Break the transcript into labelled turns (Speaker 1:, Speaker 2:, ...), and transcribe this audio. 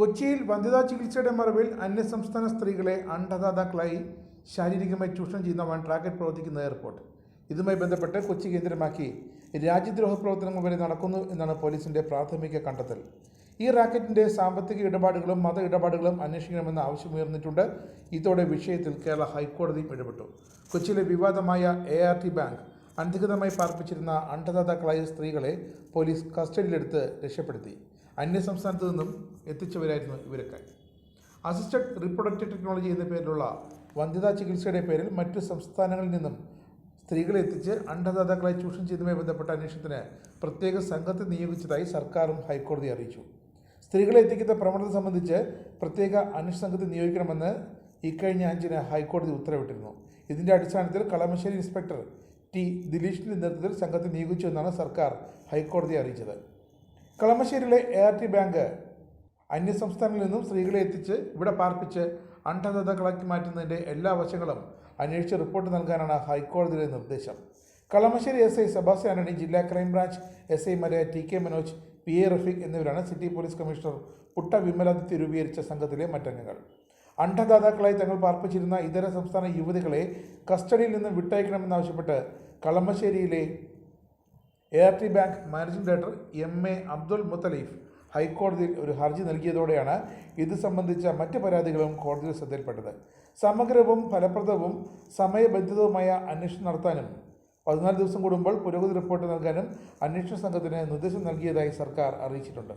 Speaker 1: കൊച്ചിയിൽ വന്ധ്യതാ ചികിത്സയുടെ മറവിൽ അന്യസംസ്ഥാന സ്ത്രീകളെ അണ്ടദാതാക്കളായി ശാരീരികമായി ചൂഷണം ചെയ്യുന്ന വൺ ട്രാക്കറ്റ് പ്രവർത്തിക്കുന്ന എയർപോർട്ട്. ഇതുമായി ബന്ധപ്പെട്ട് കൊച്ചി കേന്ദ്രമാക്കി രാജ്യദ്രോഹ പ്രവർത്തനങ്ങൾ വരെ നടക്കുന്നു എന്നാണ് പോലീസിന്റെ പ്രാഥമിക കണ്ടെത്തൽ. ഈ റാക്കറ്റിന്റെ സാമ്പത്തിക ഇടപാടുകളും മത ഇടപാടുകളും അന്വേഷിക്കണമെന്ന് ആവശ്യമുയർന്നിട്ടുണ്ട് ഇതോടെ വിഷയത്തിൽ കേരള ഹൈക്കോടതിയും ഇടപെട്ടു. കൊച്ചിയിലെ വിവാദമായ എ ആർ ടി ബാങ്ക് അനധികൃതമായി പാർപ്പിച്ചിരുന്ന അണ്ടദാതാക്കളായ സ്ത്രീകളെ പോലീസ് കസ്റ്റഡിയിലെടുത്ത് രക്ഷപ്പെടുത്തി. അന്യസംസ്ഥാനത്തു നിന്നും എത്തിച്ചവരായിരുന്നു ഇവരൊക്കെ. അസിസ്റ്റഡ് റീപ്രൊഡക്റ്റീവ് ടെക്നോളജി എന്ന പേരിലുള്ള വന്ധ്യതാ ചികിത്സയുടെ പേരിൽ മറ്റു സംസ്ഥാനങ്ങളിൽ നിന്നും സ്ത്രീകളെ എത്തിച്ച് അണ്ടദാതാക്കളെ ചൂഷണം ചെയ്തതുമായി ബന്ധപ്പെട്ട അന്വേഷണത്തിന് പ്രത്യേക സംഘത്തെ നിയോഗിച്ചതായി സർക്കാരും ഹൈക്കോടതി അറിയിച്ചു. സ്ത്രീകളെ എത്തിക്കുന്ന പ്രവണത സംബന്ധിച്ച് പ്രത്യേക അന്വേഷണ സംഘത്തെ നിയോഗിക്കണമെന്ന് ഇക്കഴിഞ്ഞ അഞ്ചിന് ഹൈക്കോടതി ഉത്തരവിട്ടിരുന്നു. ഇതിന്റെ അടിസ്ഥാനത്തിൽ കളമശ്ശേരി ഇൻസ്പെക്ടർ ടി ദിലീഷിന്റെ നേതൃത്വത്തിൽ സംഘത്തെ നിയോഗിച്ചു എന്നാണ് സർക്കാർ ഹൈക്കോടതിയെ അറിയിച്ചത്. കളമശ്ശേരിയിലെ എ ആർ ടി ബാങ്ക് അന്യസംസ്ഥാനങ്ങളിൽ നിന്നും സ്ത്രീകളെ എത്തിച്ച് ഇവിടെ പാർപ്പിച്ച് അന്ധദാതാക്കളാക്കി മാറ്റുന്നതിന്റെ എല്ലാ വശങ്ങളും അന്വേഷിച്ച് റിപ്പോർട്ട് നൽകാനാണ് ഹൈക്കോടതിയുടെ നിർദ്ദേശം. കളമശ്ശേരി എസ് ഐ സെബാസ്റ്റ്യൻ ആന്റണി ജില്ലാ ക്രൈംബ്രാഞ്ച് എസ് ഐമാരായ T K Manoj P A Rafeeq എന്നിവരാണ് city police commissioner Putta Vimaladitya രൂപീകരിച്ച സംഘത്തിലെ മറ്റംഗങ്ങൾ. അന്ധദാതാക്കളായി തങ്ങൾ പാർപ്പിച്ചിരുന്ന ഇതര സംസ്ഥാന യുവതികളെ കസ്റ്റഡിയിൽ നിന്ന് വിട്ടയക്കണമെന്നാവശ്യപ്പെട്ട് കളമശ്ശേരിയിലെ A R T bank managing director M A Abdul Muthaleef ഹൈക്കോടതിയിൽ ഒരു ഹർജി നൽകിയതോടെയാണ് ഇത് സംബന്ധിച്ച മറ്റ് പരാതികളും കോടതിയിൽ ശ്രദ്ധയിൽപ്പെട്ടത്. സമഗ്രവും ഫലപ്രദവും സമയബന്ധിതവുമായ അന്വേഷണം നടത്താനും പതിനാല് ദിവസം കൂടുമ്പോൾ പുരോഗതി റിപ്പോർട്ട് നൽകാനും അന്വേഷണ സംഘത്തിന് നിർദ്ദേശം നൽകിയതായി സർക്കാർ അറിയിച്ചിട്ടുണ്ട്.